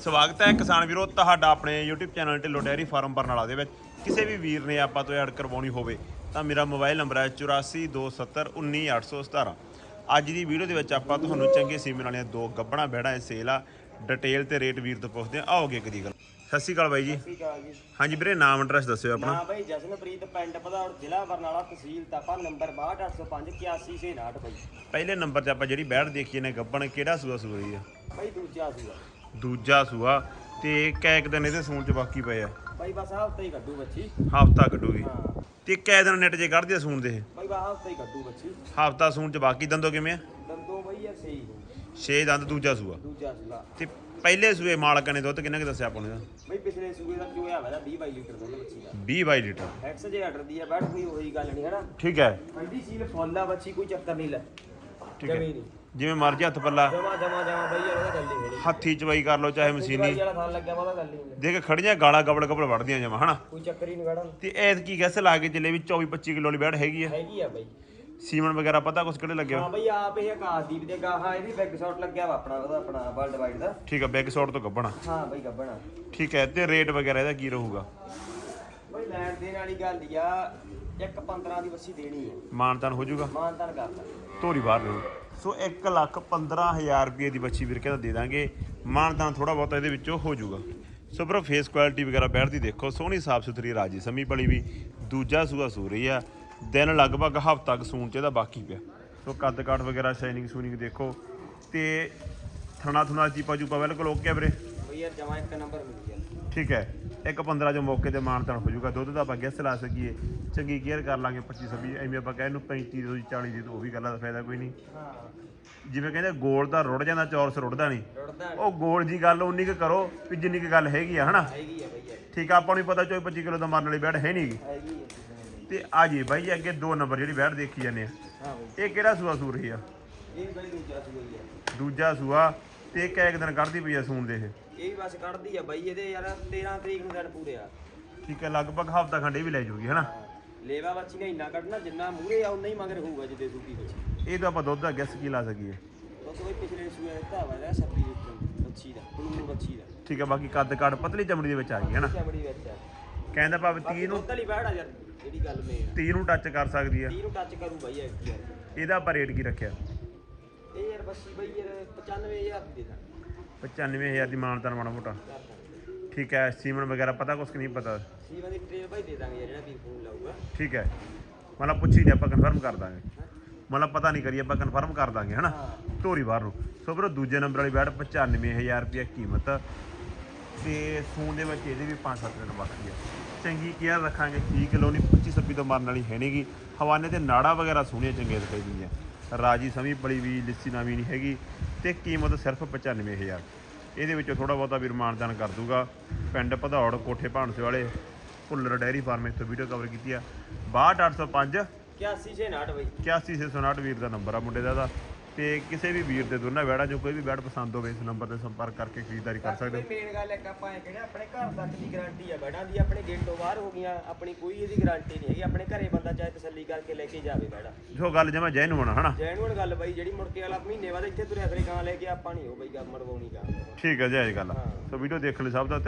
ਸਵਾਗਤ ਹੈ ਕਿਸਾਨ ਵੀਰੋ ਤੁਹਾਡਾ ਆਪਣੇ YouTube channel Dhillon dairy farm Barnala ਦੇ ਵਿੱਚ। ਕਿਸੇ ਵੀ ਵੀਰ ਨੇ ਆਪਾਂ ਤੋਂ ਐਡ ਕਰਵਾਉਣੀ ਹੋਵੇ ਤਾਂ ਮੇਰਾ ਮੋਬਾਈਲ ਨੰਬਰ ਹੈ 8427191817 ਅੱਜ ਦੀ ਵੀਡੀਓ ਦੇ ਵਿੱਚ ਆਪਾਂ ਤੁਹਾਨੂੰ ਚੰਗੇ ਸੀਮਨ ਵਾਲੀਆਂ ਦੋ ਗੱਬਣਾ ਬਹਿੜਾ ਸੇਲ ਆ ਡਿਟੇਲ ਤੇ ਰੇਟ ਵੀਰ ਤੋਂ ਪੁੱਛਦੇ ਆ ਆਓਗੇ ਇੱਕ ਦੀ ਗੱਲ। ਸਤਿ ਸ਼੍ਰੀ ਅਕਾਲ ਬਾਈ ਜੀ। ਸ਼੍ਰੀ ਹਾਂਜੀ ਵੀਰੇ ਨਾਮ ਐਡਰੈਸ ਦੱਸਿਓ ਆਪਣਾ। ਨਾ ਬਈ ਜਸ਼ਨਪ੍ਰੀਤ ਪਿੰਡ ਪਧੌੜ ਜ਼ਿਲ੍ਹਾ ਬਰਨਾਲਾ ਤਹਿਸੀਲ ਤਪਾ ਨੰਬਰ 6285 8169 ਬਈ। ਪਹਿਲੇ ਨੰਬਰ 'ਤੇ ਆਪਾਂ ਜਿਹੜੀ ਬਹਿੜ ਦੇਖੀ ਨੇ ਗੱਬਣ ਕਿਹੜਾ ਸੂਆ ਰਹੀ ਆ ਬਈ ਦੂਜਾ ਸੀਗਾ ਦੂਜਾ ਸੂਆ ਤੇ ਕੈਕ ਦਿਨ ਇਹਦੇ ਸੂਣ 'ਚ ਬਾਕੀ ਪਏ ਆ। ਬਈ ਬਸ ਹਫ਼ਤਾ ਹੀ ਕੱਢੂ ਬੱਚੀ। ਹਫਤਾ ਕੱਢੂਗੀ। ਹਾਂ। ਤੇ ਕੈ ਦਿਨ ਨੈਟ ਜੇ ਕੱਢਦੀ ਆ ਸੂਣ ਦੇ ਬਈ ਬਸ ਹਫ਼ਤਾ ਹੀ ਕੱਢੂ ਬੱਚੀ। ਹਫਤਾ ਸੂਣ 'ਚ ਬਾਕੀ ਦੰਦੋ ਕਿਵੇਂ ਆ? ਦੰਦੋਂ ਬਈ ਯਾਰ ਸਹੀ 6 ਦੰਦ ਦੂਜਾ ਸੂਆ। ਦੂਜਾ ਸੀਗਾ ਤੇ ਪਹਿਲੇ ਸੂਏ ਮਾਲਕਾਂ ਨੇ ਦੁੱਧ ਕਿੰਨਾ ਕਿ ਦੱਸਿਆ ਆਪਾਂ ਨੂੰ ਇਹਦਾ? ਬਈ ਪਿਛਲੇ ਸੂਏ ਦਾ ਜੋ ਹੋਇਆ ਵਾ 20 22 ਲੀਟਰ ਦੁੱਧ ਬੱਚੀ ਦਾ। 20 22 ਲੀਟਰ। ਐਕਸ ਜੇ ਆਰਡਰ ਦੀ ਆ ਬੈਠ ਕੋਈ ਉਹੀ ਗੱਲ ਨਹੀਂ ਹੈ ਨਾ ਠੀਕ ਹੈ। ਠੰਡੀ ਸੀਲ ਫੁੱਲ ਆ ਬੱਚੀ ਕੋਈ ਚੱਕਰ ਨਹੀਂ ਲੈ। ਠੀਕ ਹੈ। ਜਮੀ ਨਹੀਂ ਜਿਵੇਂ ਮਰਜ਼ੀ ਹੱਥ ਪੱਲਾ। ਜਮਾ ਜਮਾ ਜਮਾ ਬਈ ਯਾਰ ਉਹਦਾ ਗੱਲ ਹੀ ਹੈ ਹੱਥੀ ਚਵਾਈ ਕਰ ਲਓ ਚਾਹੇ ਮਸ਼ੀਨੀ। ਵਾਲਾ ਥਾਂ ਲੱਗਿਆ ਵਾ ਉਹਦਾ ਗੱਲ ਹੀ ਨਹੀਂ ਦੇਖ ਖੜੀਆਂ ਗਾਲਾਂ ਗਬੜ ਗਬੜ ਵੜਦੀਆਂ ਜਮਾ ਹਨਾ? ਕੋਈ ਚੱਕਰ ਹੀ ਨਹੀਂ ਗੜਨ ਤੇ ਐਤ ਕੀ ਗੈਸ ਲਾ ਕੇ ਚੱਲੇ ਵੀ 24 25 ਕਿਲੋ ਵਾਲੀ ਬੈੜ ਹੈਗੀ ਆ? ਹੈਗੀ ਆ ਬਈ। ਸੀਮਨ ਵਗੈਰਾ ਪਤਾ ਕੁਛ ਕਿਹੜੇ ਲੱਗਿਆ ਹਾਂ ਬਈ ਆਪ ਇਹ ਆਕਾਸ਼ਦੀਪ ਦੇ ਗਾਹਾਂ ਇਹਦੀ ਬੈਕ ਸ਼ਾਟ ਲੱਗਿਆ ਵਾ ਆਪਣਾ ਉਹਦਾ ਆਪਣਾ ਵਰਲਡ ਵਾਈਡ ਦਾ। ਠੀਕ ਹੈ ਬੈਕ ਸ਼ਾਟ ਤੋਂ ਗੱਬਣਾ ਹਾਂ ਬਈ ਗੱਬਣਾ ਠੀਕ ਹੈ ਤੇ ਰੇਟ ਵਗੈਰਾ ਇਹਦਾ ਕੀ ਰਹੂਗਾ? ਬਈ ਲੈਣ ਦੇਣ ਵਾਲੀ ਗੱਲ ਹੀ ਆ ਇੱਕ 15 ਦੀ ਬੱਸੀ ਦੇਣੀ ਹੈ ਮਾਨਤਾਨ ਹੋ ਜਾਊਗਾ। ਮਾਨਤਾਨ ਕਰਦਾ ਧੋਰੀ ਬਾਹਰ ਰਹੂ। ਸੋ 1 ਲੱਖ 15000 ਰੁਪਏ ਦੀ ਬੱਚੀ ਵੀਰ ਕਹਿੰਦਾ ਦੇ ਦਾਂਗੇ। ਮਾਨਤਾਨ ਥੋੜਾ ਬਹੁਤਾ ਇਹਦੇ ਵਿੱਚੋਂ ਹੋ ਜਾਊਗਾ। ਸੋ ਬਰੋ ਫੇਸ ਕੁਆਲਿਟੀ ਵਗੈਰਾ ਬੈਠਦੀ ਦੇਖੋ, ਸੋਹਣੀ ਸਾਫ਼ ਸੁਥਰੀ ਰਾਜੀ ਸਮੀ ਪਲੀ ਵੀ, ਦੂਜਾ ਸੂਆ ਸੂ ਰਹੀ ਆ। ਦਿਨ ਲਗਭਗ ਹਫ਼ਤਾ ਕੁ ਸੂਣ ਚ ਇਹਦਾ ਬਾਕੀ ਪਿਆ। ਸੋ ਕੱਦ ਕਾਠ ਵਗੈਰਾ ਸ਼ਾਈਨਿੰਗ ਸੂਨਿੰਗ ਦੇਖੋ। ਤੇ ਥਣਾ ਥੁਣਾ ਚੀਪਾ ਚੂਪਾ ਬਿਲਕੁਲ ਓਕੇ ਆ ਵੀਰੇ। ਯਾਰ ਜਮਾ ਇੱਕ ਨੰਬਰ ਮਿਲ ਗਿਆ। ਠੀਕ ਹੈ। ਇੱਕ 15 ਜੋ ਮੌਕੇ ਤੇ ਮਾਨਤਾਨ ਹੋ ਜਾਊਗਾ। ਦੁੱਧ ਦਾ ਆਪਾਂ ਗੈਸ ਲਾ ਸਕੀਏ। ਚੰਗੀ ਕੇਅਰ ਕਰ ਲਾਂਗੇ 25 26 ਐਵੇਂ ਆਪਾਂ ਕਹਿ ਨੂੰ 35 ਤੋਂ 40 ਦੀ ਤਾਂ ਉਹ ਵੀ ਗੱਲਾਂ ਦਾ ਫਾਇਦਾ ਕੋਈ ਨਹੀਂ। ਹਾਂ। ਜਿਵੇਂ ਕਹਿੰਦੇ ਗੋਲ ਦਾ ਰੁੜ ਜਾਂਦਾ ਚੌਰਸ ਰੁੜਦਾ ਨਹੀਂ। ਰੁੜਦਾ ਉਹ ਗੋਲ ਜੀ ਗੱਲ ਉਨੀ ਕੁ ਕਰੋ ਵੀ ਜਿੰਨੀ ਕੁ ਗੱਲ ਹੈਗੀ ਆ ਹਨਾ? ਹੈਗੀ ਆ ਬਈ। ਯਾਰ ਠੀਕ ਆ ਆਪਾਂ ਨੂੰ ਵੀ ਪਤਾ ਚੋਈ 25 ਕਿਲੋ ਦਾ ਮਾਰਨ ਵਾਲੀ ਬੈੜ ਹੈ ਨਹੀਂਗੀ ਹੈਗੀ ਆ ਕਿਸੇ ਨੇ। ਤੇ ਆ ਜੀ ਬਾਈ ਅੱਗੇ ਦੋ ਨੰਬਰ ਜਿਹੜੀ ਬੈੜ ਦੇਖੀ ਜਾਂਦੇ ਆ। ਹਾਂ ਬਈ। ਇਹ ਕਿਹੜਾ ਸੂਆ ਸੂਰ ਰਹੀ ਆ? ਇਹ ਬਈ ਦੂਜਾ ਸੀ ਬਈ ਯਾਰ ਦੂਜਾ ਸੂਆ। ਤੇ ਇੱਕ ਇੱਕ ਦਿਨ ਕੱਢਦੀ ਪਈ ਆ ਸੂਣ ਦੇ ਇਹ। ਇਹ ਵੀ ਬਸ ਕੱਢਦੀ ਆ ਬਈ ਇਹਦੇ ਯਾਰ 13 ਤਰੀਕ ਨੂੰ ਦਿਨ ਪੂਰੇ ਆ। ਠੀਕ ਹੈ ਲਗਭਗ ਹਫਤਾ ਖੰਡੇ ਵੀ ਲੈ ਜਾਊਗੀ ਹਨਾ। ਲੇਵਾ ਬੱਚੀ ਨੇ ਇੰਨਾ ਕੱਢਣਾ ਜਿੰਨਾ ਮੂਰੇ ਆ ਉਨਾ ਹੀ ਮਗਰ ਹੋਊਗਾ ਜਿੱਦੇ ਸੂਕੀ ਬੱਚੀ। ਇਹ ਤਾਂ ਆਪਾਂ ਦੁੱਧ ਦਾ ਗੈਸ ਕੀ ਲਾ ਸਕੀਏ? ਉਹ ਕੋਈ ਪਿਛਲੇ ਸੂਏ ਦਿੱਤਾ ਵਾ ਇਹਦਾ 26 ਲੀਟਰ ਬੱਚੀ ਦਾ ਬਲੂ ਬੱਚੀ ਦਾ। ਠੀਕ ਹੈ ਬਾਕੀ ਕੱਦ ਕਾਠ ਪਤਲੀ ਚਮੜੀ ਦੇ ਵਿੱਚ ਆ ਗਈ ਹਨਾ? ਚਮੜੀ ਵਿੱਚ ਆ। ਕਹਿੰਦਾ ਭਾਵੇਂ 30 ਨੂੰ ਬੈੜ ਆ ਯਾਰ ਜਿਹੜੀ ਗੱਲ ਮੇਨ 30 ਨੂੰ ਟੱਚ ਕਰ ਸਕਦੀ ਆ। 30 ਨੂੰ ਟੱਚ ਕਰੂ ਬਾਈ ਯਾਰ ਇਹਦਾ ਆਪਾਂ ਰੇਟ ਕੀ ਰੱਖਿਆ? ਇਹ ਯਾਰ ਬੱਸੀ ਬਾਈ ਯਾਰ 95000 ਦੀ ਦੇ ਦਾਂ 95000 ਦੀ ਮਾਨਤਾਨ ਮਾੜਾ ਮੋਟਾ। ਕਰ ਦਾਂਗੇ। ਠੀਕ ਹੈ ਸੀਮਨ ਵਗੈਰਾ ਪਤਾ ਕੁਛ ਕਿ ਨਹੀਂ ਪਤਾ? ਸੀਵਾਂ ਦੀ ਟ੍ਰੇਨ ਬਾਈ ਦੇ ਦਾਂਗੇ ਯਾਰ ਜਿਹੜਾ ਵੀ ਫੋਨ ਲਾਊਗਾ। ਠੀਕ ਹੈ। ਮਤਲਬ ਪੁੱਛੀ ਨਹੀਂ ਆਪਾਂ ਕਨਫਰਮ ਕਰ ਦਾਂਗੇ। ਮਤਲਬ ਪਤਾ ਨਹੀਂ ਕਰੀ ਆਪਾਂ ਕਨਫਰਮ ਕਰ ਦਾਂਗੇ ਹਨਾ? ਧੋਰੀ ਬਾਹਰ ਨੂੰ। ਸੋ ਵੀਰੋ ਦੂਜੇ ਨੰਬਰ ਵਾਲੀ ਬੈਟ 95000 ਰੁਪਏ ਕੀਮਤ। ਤੇ ਸੂਨ ਦੇ ਵਿੱਚ ਇਹਦੇ ਵੀ 5-7 ਦਿਨ ਬਾਕੀ ਆ। ਚੰਗੀ ਕੇਅਰ ਰੱਖਾਂਗੇ 30 ਕਿਲੋ ਨਹੀਂ 25 26 ਤੋਂ ਮਰਨ ਵਾਲੀ ਹੈ ਨਹੀਂਗੀ ਹਵਾਨੇ ਤੇ ਨਾੜਾ ਵਗੈਰਾ ਸੋਹਣੀਆਂ ਚੰਗੀਆਂ ਦਿਖਾਈ ਦਿੰਦੀਆਂ। ਰਾਜੀ ਸਮੀ ਬੜੀ ਵੀ ਲਿੱਸੀ ਨਾ ਵੀ ਨਹੀਂ ਹੈਗੀ ਤੇ ਕੀਮਤ ਸਿਰਫ 95000 ਇਹਦੇ ਵਿੱਚੋਂ ਥੋੜਾ ਬਹੁਤਾ ਵੀ ਮਾਨਦਾਨ ਕਰ ਦੂਗਾ। ਪਿੰਡ ਭਦੌੜ ਕੋਠੇ ਭਾਣਸੇ ਵਾਲੇ ਭੁੱਲਰ ਡੈਰੀ ਫਾਰਮ ਇੱਥੋਂ ਵੀਡੀਓ ਕਵਰ ਕੀਤੀ ਆ। 62805 81 ਛੇ 69 ਬਾਈ। 81659 ਵੀਰ ਦਾ ਨੰਬਰ ਆ ਮੁੰਡੇ ਦਾ ਇਹਦਾ। ਤੇ ਕਿਸੇ ਵੀ ਵੀਰ ਦੇ ਦੋਨਾਂ ਵੈੜਾਂ ਚੋਂ ਕੋਈ ਵੀ ਵੈੜ ਪਸੰਦ ਹੋਵੇ ਇਸ ਨੰਬਰ ਤੇ ਸੰਪਰਕ ਕਰਕੇ ਖਰੀਦਦਾਰੀ ਕਰ ਸਕਦੇ ਹੋ। ਮੇਨ ਗੱਲ ਇੱਕ ਆਪਾਂ ਇਹ ਕਹਿੰਦੇ ਆਪਣੇ ਘਰ ਤੱਕ ਦੀ ਗਾਰੰਟੀ ਆ ਬੈੜਾਂ ਦੀ ਆਪਣੇ ਗੇਟੋਂ ਬਾਹਰ ਹੋ ਗਈਆਂ ਆਪਣੀ ਕੋਈ ਇਹਦੀ ਗਾਰੰਟੀ ਨਹੀਂ ਹੈਗੀ ਆਪਣੇ ਘਰੇ ਬੰਦਾ ਚਾਹੇ ਤਸੱਲੀ ਕਰਕੇ ਲੈ ਕੇ ਜਾਵੇ ਬੈੜਾ ਜੋ ਗੱਲ ਜਮਾ ਜੈਨ ਹੋਣਾ ਹਨਾ? ਜੈਨੂਅਲ ਗੱਲ ਬਾਈ ਜਿਹੜੀ ਮੁੜ ਕੇ ਵਾਲਾ ਮਹੀਨੇ ਬਾਅਦ ਇੱਥੇ ਤੁਰਿਆ ਫਿਰੇ ਗਾਂ ਲੈ ਕੇ ਆਪਾਂ ਨਹੀਂ ਉਹ ਬਈ ਗਾ ਮੜਵਾਉਣੀ ਗਾ ਠੀਕ ਹੈ ਜੀ ਇਹ ਗੱਲ ਹਾਂ। ਸੋ ਵੀਡੀਓ ਦੇਖਣ ਲਈ ਸਭ ਦਾ